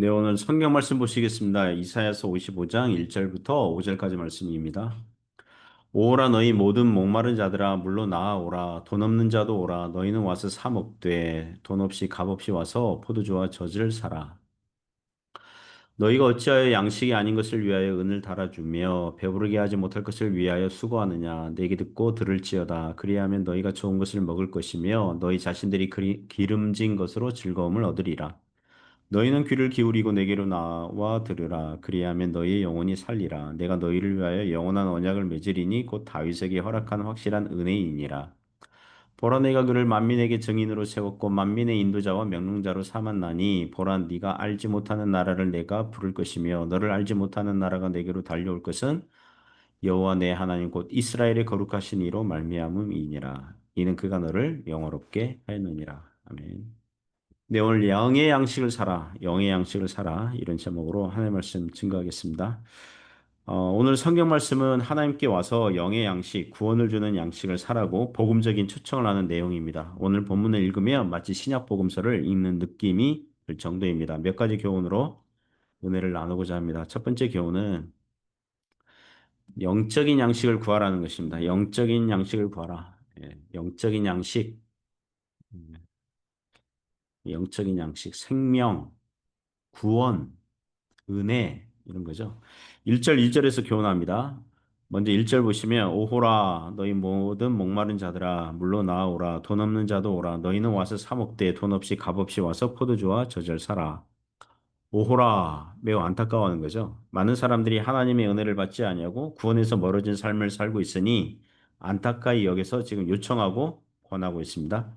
네, 오늘 성경 말씀 보시겠습니다. 이사야서 55장 1절부터 5절까지 말씀입니다. 오라 너희 모든 목마른 자들아 물러나아 오라 돈 없는 자도 오라 너희는 와서 사 먹되 돈 없이 값 없이 와서 포도주와 젖을 사라. 너희가 어찌하여 양식이 아닌 것을 위하여 은을 달아주며 배부르게 하지 못할 것을 위하여 수고하느냐 내게 듣고 들을지어다 그리하면 너희가 좋은 것을 먹을 것이며 너희 자신들이 기름진 것으로 즐거움을 얻으리라. 너희는 귀를 기울이고 내게로 나와 들으라. 그리하면 너희의 영혼이 살리라. 내가 너희를 위하여 영원한 언약을 맺으리니 곧 다윗에게 허락한 확실한 은혜이니라. 보라 내가 그를 만민에게 증인으로 세웠고 만민의 인도자와 명령자로 삼았나니 보라 네가 알지 못하는 나라를 내가 부를 것이며 너를 알지 못하는 나라가 내게로 달려올 것은 여호와 내 하나님 곧 이스라엘의 거룩하신 이로 말미암음이니라. 이는 그가 너를 영화롭게 하였느니라. 아멘. 네, 오늘 영의 양식을 사라, 영의 양식을 사라 이런 제목으로 하나님의 말씀 증거하겠습니다. 어, 오늘 성경 말씀은 하나님께 와서 영의 양식, 구원을 주는 양식을 사라고 복음적인 초청을 하는 내용입니다. 오늘 본문을 읽으면 마치 신약 복음서를 읽는 느낌이 들 정도입니다. 몇 가지 교훈으로 은혜를 나누고자 합니다. 첫 번째 교훈은 영적인 양식을 구하라는 것입니다. 영적인 양식을 구하라. 예, 영적인 양식. 음. 영적인 양식, 생명, 구원, 은혜 이런 거죠. 1절, 2절에서 교훈합니다. 먼저 1절 보시면 오호라 너희 모든 목마른 자들아 물로 나오라 돈 없는 자도 오라 너희는 와서 사 먹되 돈 없이 값 없이 와서 포도주와 저절 사라. 오호라 매우 안타까워하는 거죠. 많은 사람들이 하나님의 은혜를 받지 아니하고 구원에서 멀어진 삶을 살고 있으니 안타까이 여기서 지금 요청하고 권하고 있습니다.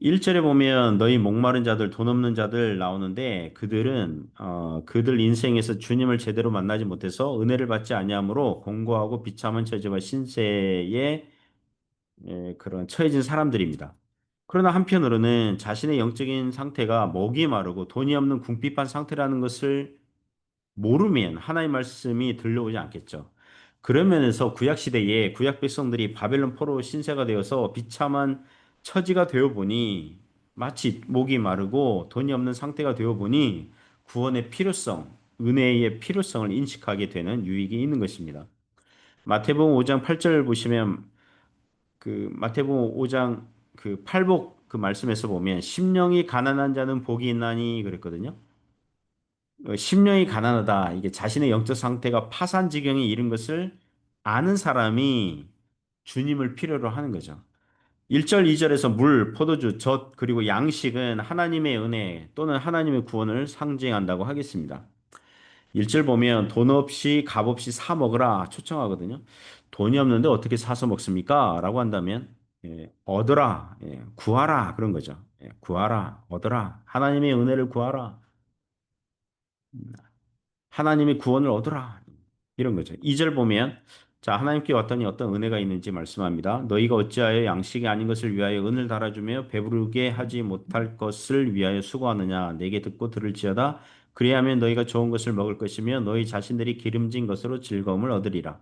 1절에 보면 너희 목마른 자들, 돈 없는 자들 나오는데 그들은 어, 그들 인생에서 주님을 제대로 만나지 못해서 은혜를 받지 아니하므로 공고하고 비참한 처지와 신세에 에, 그런 처해진 사람들입니다. 그러나 한편으로는 자신의 영적인 상태가 목이 마르고 돈이 없는 궁핍한 상태라는 것을 모르면 하나님 말씀이 들려오지 않겠죠. 그런 면에서 구약 시대에 구약 백성들이 바벨론 포로 신세가 되어서 비참한 처지가 되어 보니 마치 목이 마르고 돈이 없는 상태가 되어 보니 구원의 필요성, 은혜의 필요성을 인식하게 되는 유익이 있는 것입니다. 마태복음 5장 8절 보시면 그 마태복음 5장 그 팔복 그 말씀에서 보면 심령이 가난한 자는 복이 있나니 그랬거든요. 어, 심령이 가난하다. 이게 자신의 영적 상태가 파산 지경에 이른 것을 아는 사람이 주님을 필요로 하는 거죠. 1절, 2절에서 물, 포도주, 젖, 그리고 양식은 하나님의 은혜 또는 하나님의 구원을 상징한다고 하겠습니다. 1절 보면 돈 없이 값 없이 사 먹으라 초청하거든요. 돈이 없는데 어떻게 사서 먹습니까? 라고 한다면 예, 얻어라, 예, 구하라 그런 거죠. 예, 구하라, 얻어라. 하나님의 은혜를 구하라. 하나님의 구원을 얻어라. 이런 거죠. 2절 보면 자, 하나님께 왔더니 어떤 은혜가 있는지 말씀합니다. 너희가 어찌하여 양식이 아닌 것을 위하여 은을 달아주며 배부르게 하지 못할 것을 위하여 수고하느냐. 내게 듣고 들을지어다. 그리하면 너희가 좋은 것을 먹을 것이며 너희 자신들이 기름진 것으로 즐거움을 얻으리라.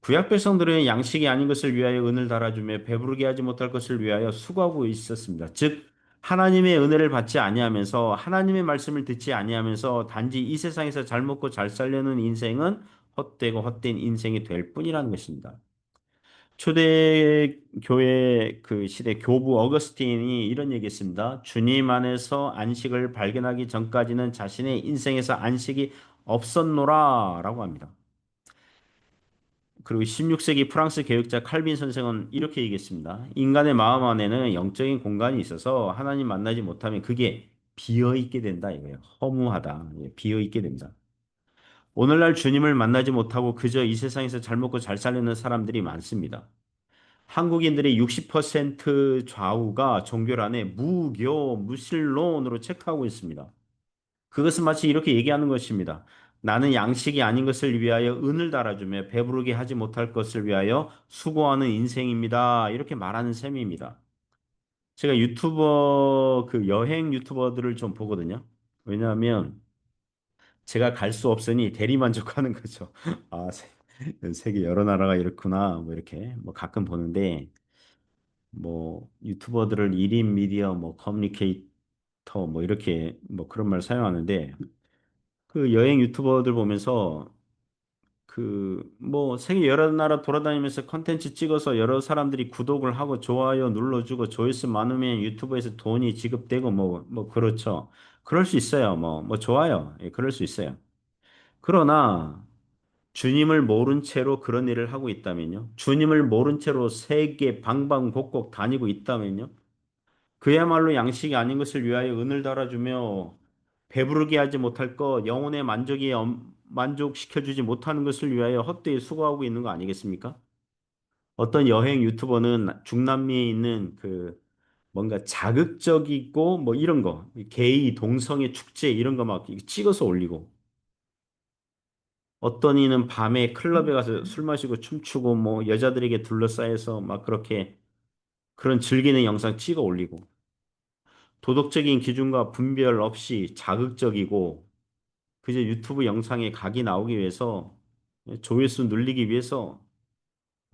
구약 백성들은 양식이 아닌 것을 위하여 은을 달아주며 배부르게 하지 못할 것을 위하여 수고하고 있었습니다. 즉 하나님의 은혜를 받지 아니하면서 하나님의 말씀을 듣지 아니하면서 단지 이 세상에서 잘 먹고 잘 살려는 인생은 헛되고 헛된 인생이 될 뿐이라는 것입니다. 초대 교회 그 시대 교부 어거스틴이 이런 얘기했습니다. 주님 안에서 안식을 발견하기 전까지는 자신의 인생에서 안식이 없었노라 라고 합니다. 그리고 16세기 프랑스 교육자 칼빈 선생은 이렇게 얘기했습니다. 인간의 마음 안에는 영적인 공간이 있어서 하나님 만나지 못하면 그게 비어 있게 된다 이거예요. 허무하다. 예, 비어 있게 된다. 오늘날 주님을 만나지 못하고 그저 이 세상에서 잘 먹고 잘 살려는 사람들이 많습니다. 한국인들의 60% 좌우가 종교란에 무교, 무신론으로 체크하고 있습니다. 그것은 마치 이렇게 얘기하는 것입니다. 나는 양식이 아닌 것을 위하여 은을 달아주며 배부르게 하지 못할 것을 위하여 수고하는 인생입니다. 이렇게 말하는 셈입니다. 제가 유튜버, 그 여행 유튜버들을 좀 보거든요. 왜냐하면 제가 갈 수 없으니 대리 만족하는 거죠. 아, 세계 여러 나라가 이렇구나. 뭐 이렇게 뭐 가끔 보는데 뭐 유튜버들을 1인 미디어 뭐 커뮤니케이터 뭐 이렇게 뭐 그런 말 사용하는데 그 여행 유튜버들 보면서 그 뭐 세계 여러 나라 돌아다니면서 컨텐츠 찍어서 여러 사람들이 구독을 하고 좋아요 눌러주고 조회수 많으면 유튜브에서 돈이 지급되고 뭐 뭐 그렇죠. 그럴 수 있어요. 뭐 뭐 좋아요. 예, 그럴 수 있어요. 그러나 주님을 모른 채로 그런 일을 하고 있다면요. 주님을 모른 채로 세계 방방곡곡 다니고 있다면요. 그야말로 양식이 아닌 것을 위하여 은을 달아주며 배부르게 하지 못할 것, 영혼의 만족이 엄- 만족시켜주지 못하는 것을 위하여 헛되이 수고하고 있는 거 아니겠습니까? 어떤 여행 유튜버는 중남미에 있는 그 뭔가 자극적이고 뭐 이런 거, 게이 동성애 축제 이런 거 막 찍어서 올리고. 어떤 이는 밤에 클럽에 가서 술 마시고 춤추고 뭐 여자들에게 둘러싸여서 막 그렇게 그런 즐기는 영상 찍어 올리고. 도덕적인 기준과 분별 없이 자극적이고 그저 유튜브 영상에 각이 나오기 위해서 조회수 늘리기 위해서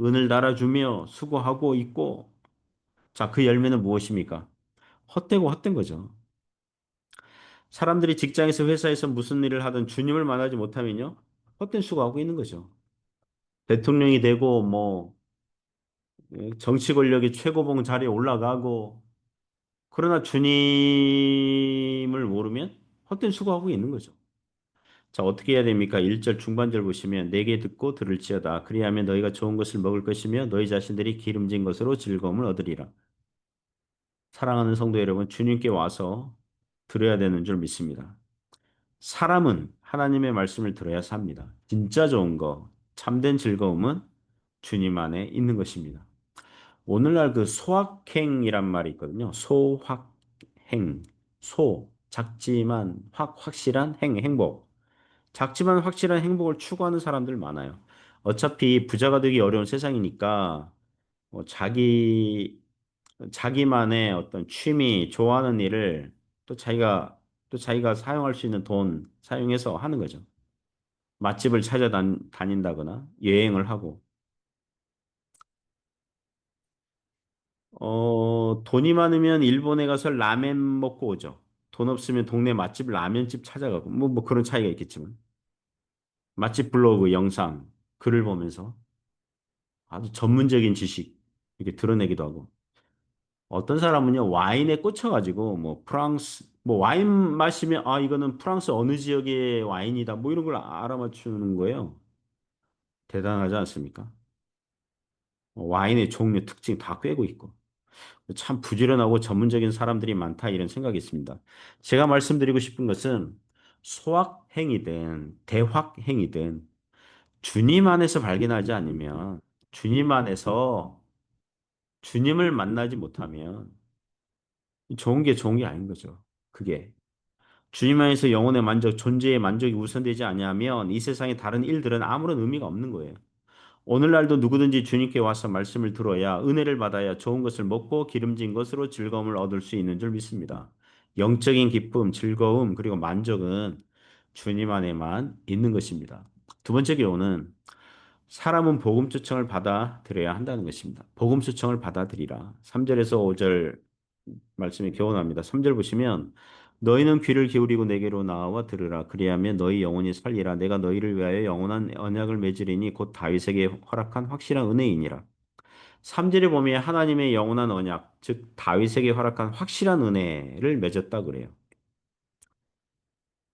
은을 달아주며 수고하고 있고 자, 그 열매는 무엇입니까? 헛되고 헛된 거죠. 사람들이 직장에서 회사에서 무슨 일을 하든 주님을 만나지 못하면요. 헛된 수고하고 있는 거죠. 대통령이 되고 뭐 예, 정치 권력이 최고봉 자리에 올라가고 그러나 주님을 모르면 헛된 수고하고 있는 거죠. 자, 어떻게 해야 됩니까? 1절 중반절 보시면 내게 듣고 들을지어다. 그리하면 너희가 좋은 것을 먹을 것이며 너희 자신들이 기름진 것으로 즐거움을 얻으리라. 사랑하는 성도 여러분, 주님께 와서 들어야 되는 줄 믿습니다. 사람은 하나님의 말씀을 들어야 삽니다. 진짜 좋은 거, 참된 즐거움은 주님 안에 있는 것입니다. 오늘날 그 소확행이란 말이 있거든요. 소확행, 소, 작지만 확, 확실한 행, 행복. 작지만 확실한 행복을 추구하는 사람들 많아요. 어차피 부자가 되기 어려운 세상이니까 뭐 자기 자기만의 어떤 취미, 좋아하는 일을 또 자기가 또 자기가 사용할 수 있는 돈 사용해서 하는 거죠. 맛집을 찾아다닌다거나 여행을 하고 어, 돈이 많으면 일본에 가서 라멘 먹고 오죠. 돈 없으면 동네 맛집 라면집 찾아가고 뭐, 뭐 그런 차이가 있겠지만 맛집 블로그 영상 글을 보면서 아주 전문적인 지식 이렇게 드러내기도 하고 어떤 사람은요 와인에 꽂혀가지고 뭐 프랑스 뭐 와인 마시면 아 이거는 프랑스 어느 지역의 와인이다 뭐 이런 걸 알아맞추는 거예요. 대단하지 않습니까? 와인의 종류 특징 다 꿰고 있고 참 부지런하고 전문적인 사람들이 많다 이런 생각이 있습니다. 제가 말씀드리고 싶은 것은 소확행이든 대확행이든 주님 안에서 발견하지 않으면 주님 안에서 주님을 만나지 못하면 좋은 게 좋은 게 아닌 거죠. 그게 주님 안에서 영혼의 만족, 존재의 만족이 우선되지 않으면 이 세상의 다른 일들은 아무런 의미가 없는 거예요. 오늘날도 누구든지 주님께 와서 말씀을 들어야 은혜를 받아야 좋은 것을 먹고 기름진 것으로 즐거움을 얻을 수 있는 줄 믿습니다. 영적인 기쁨, 즐거움, 그리고 만족은 주님 안에만 있는 것입니다. 두 번째 교훈은 사람은 복음 초청을 받아들여야 한다는 것입니다. 복음 초청을 받아들이라. 3절에서 5절 말씀이 교훈합니다. 3절 보시면 너희는 귀를 기울이고 내게로 나와 들으라. 그리하면 너희 영혼이 살리라. 내가 너희를 위하여 영원한 언약을 맺으리니 곧 다윗에게 허락한 확실한 은혜이니라. 3절에 보면 하나님의 영원한 언약, 즉 다윗에게 허락한 확실한 은혜를 맺었다 그래요.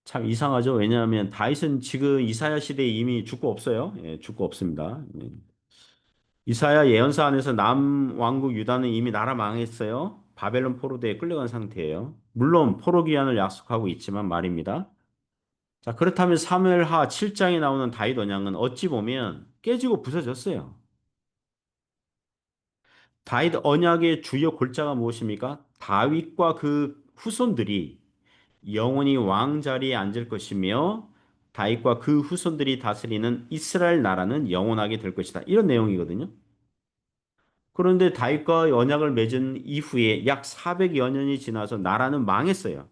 참 이상하죠. 왜냐하면 다윗은 지금 이사야 시대에 이미 죽고 없어요. 예, 죽고 없습니다. 예. 이사야 예언서 안에서 남 왕국 유다는 이미 나라 망했어요. 바벨론 포로대에 끌려간 상태예요. 물론 포로 귀환을 약속하고 있지만 말입니다. 자, 그렇다면 사무엘하 7장에 나오는 다윗 언약은 어찌 보면 깨지고 부서졌어요. 다윗 언약의 주요 골자가 무엇입니까? 다윗과 그 후손들이 영원히 왕 자리에 앉을 것이며 다윗과 그 후손들이 다스리는 이스라엘 나라는 영원하게 될 것이다. 이런 내용이거든요. 그런데 다윗과 언약을 맺은 이후에 약 400여 년이 지나서 나라는 망했어요.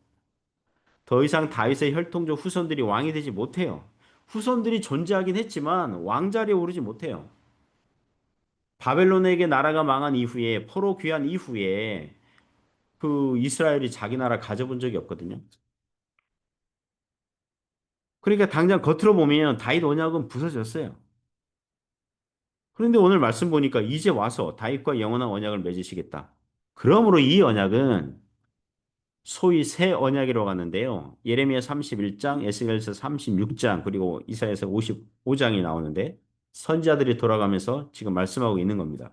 더 이상 다윗의 혈통적 후손들이 왕이 되지 못해요. 후손들이 존재하긴 했지만 왕자리에 오르지 못해요. 바벨론에게 나라가 망한 이후에 포로 귀환 이후에 그 이스라엘이 자기 나라 가져본 적이 없거든요. 그러니까 당장 겉으로 보면 다윗 언약은 부서졌어요. 그런데 오늘 말씀 보니까 이제 와서 다윗과 영원한 언약을 맺으시겠다. 그러므로 이 언약은 소위 새 언약이라고 하는데요. 예레미야 31장, 에스겔서 36장, 그리고 이사야서 55장이 나오는데 선지자들이 돌아가면서 지금 말씀하고 있는 겁니다.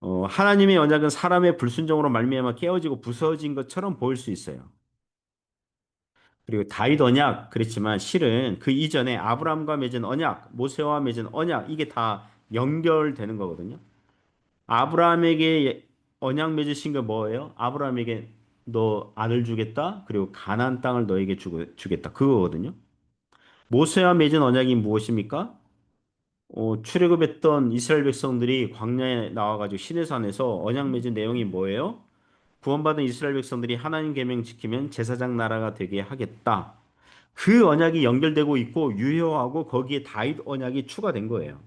어, 하나님의 언약은 사람의 불순종으로 말미암아 깨어지고 부서진 것처럼 보일 수 있어요. 그리고 다윗 언약 그랬지만 실은 그 이전에 아브라함과 맺은 언약, 모세와 맺은 언약 이게 다 연결되는 거거든요. 아브라함에게 언약 맺으신 게 뭐예요? 아브라함에게 너 아들 주겠다. 그리고 가나안 땅을 너에게 주, 주겠다. 그거거든요. 모세와 맺은 언약이 무엇입니까? 어, 출애굽했던 이스라엘 백성들이 광야에 나와가지고 시내산에서 언약 맺은 내용이 뭐예요? 구원받은 이스라엘 백성들이 하나님 계명 지키면 제사장 나라가 되게 하겠다. 그 언약이 연결되고 있고 유효하고 거기에 다윗 언약이 추가된 거예요.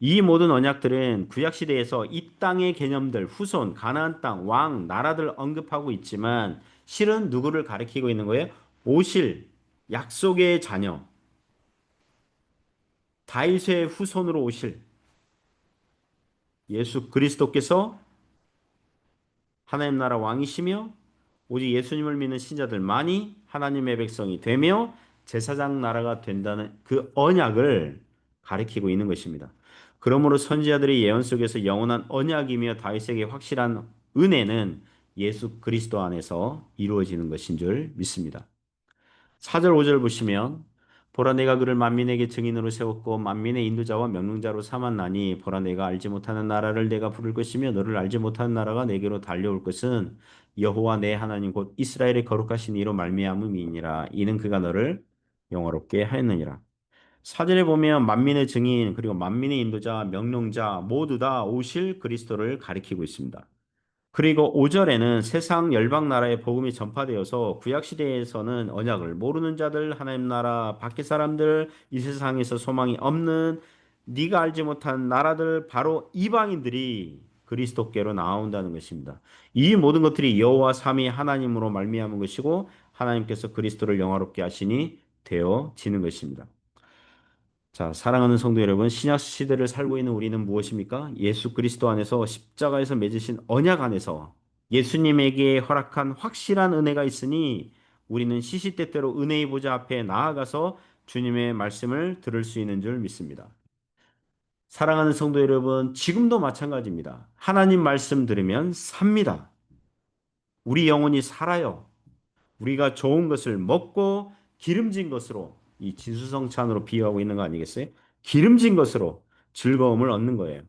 이 모든 언약들은 구약 시대에서 이 땅의 개념들, 후손, 가나안 땅, 왕, 나라들 언급하고 있지만 실은 누구를 가리키고 있는 거예요? 오실 약속의 자녀, 다윗의 후손으로 오실 예수 그리스도께서 하나님 나라 왕이시며 오직 예수님을 믿는 신자들만이 하나님의 백성이 되며 제사장 나라가 된다는 그 언약을 가리키고 있는 것입니다. 그러므로 선지자들의 예언 속에서 영원한 언약이며 다윗에게 확실한 은혜는 예수 그리스도 안에서 이루어지는 것인 줄 믿습니다. 4절 5절 보시면 보라 내가 그를 만민에게 증인으로 세웠고 만민의 인도자와 명령자로 삼았나니 보라 내가 알지 못하는 나라를 내가 부를 것이며 너를 알지 못하는 나라가 내게로 달려올 것은 여호와 내 하나님 곧 이스라엘의 거룩하신 이로 말미암음이니라 이는 그가 너를 영화롭게 하였느니라 사절에 보면 만민의 증인 그리고 만민의 인도자 명령자 모두 다 오실 그리스도를 가리키고 있습니다. 그리고 5절에는 세상 열방 나라의 복음이 전파되어서 구약 시대에서는 언약을 모르는 자들 하나님 나라 밖의 사람들 이 세상에서 소망이 없는 네가 알지 못한 나라들 바로 이방인들이 그리스도께로 나온다는 것입니다. 이 모든 것들이 여호와 삼위 하나님으로 말미암은 것이고 하나님께서 그리스도를 영화롭게 하시니 되어지는 것입니다. 자, 사랑하는 성도 여러분, 신약 시대를 살고 있는 우리는 무엇입니까? 예수 그리스도 안에서 십자가에서 맺으신 언약 안에서 예수님에게 허락한 확실한 은혜가 있으니 우리는 시시때때로 은혜의 보좌 앞에 나아가서 주님의 말씀을 들을 수 있는 줄 믿습니다. 사랑하는 성도 여러분, 지금도 마찬가지입니다. 하나님 말씀 들으면 삽니다. 우리 영혼이 살아요. 우리가 좋은 것을 먹고 기름진 것으로 이 진수성찬으로 비유하고 있는 거 아니겠어요? 기름진 것으로 즐거움을 얻는 거예요.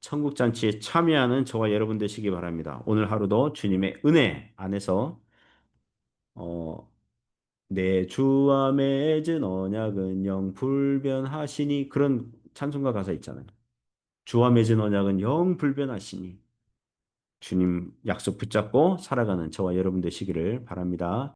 천국 잔치에 참여하는 저와 여러분 되시기 바랍니다. 오늘 하루도 주님의 은혜 안에서 어, 내 주와 맺은 언약은 영 불변하시니 그런 찬송가 가사 있잖아요. 주와 맺은 언약은 영 불변하시니 주님 약속 붙잡고 살아가는 저와 여러분 되시기를 바랍니다.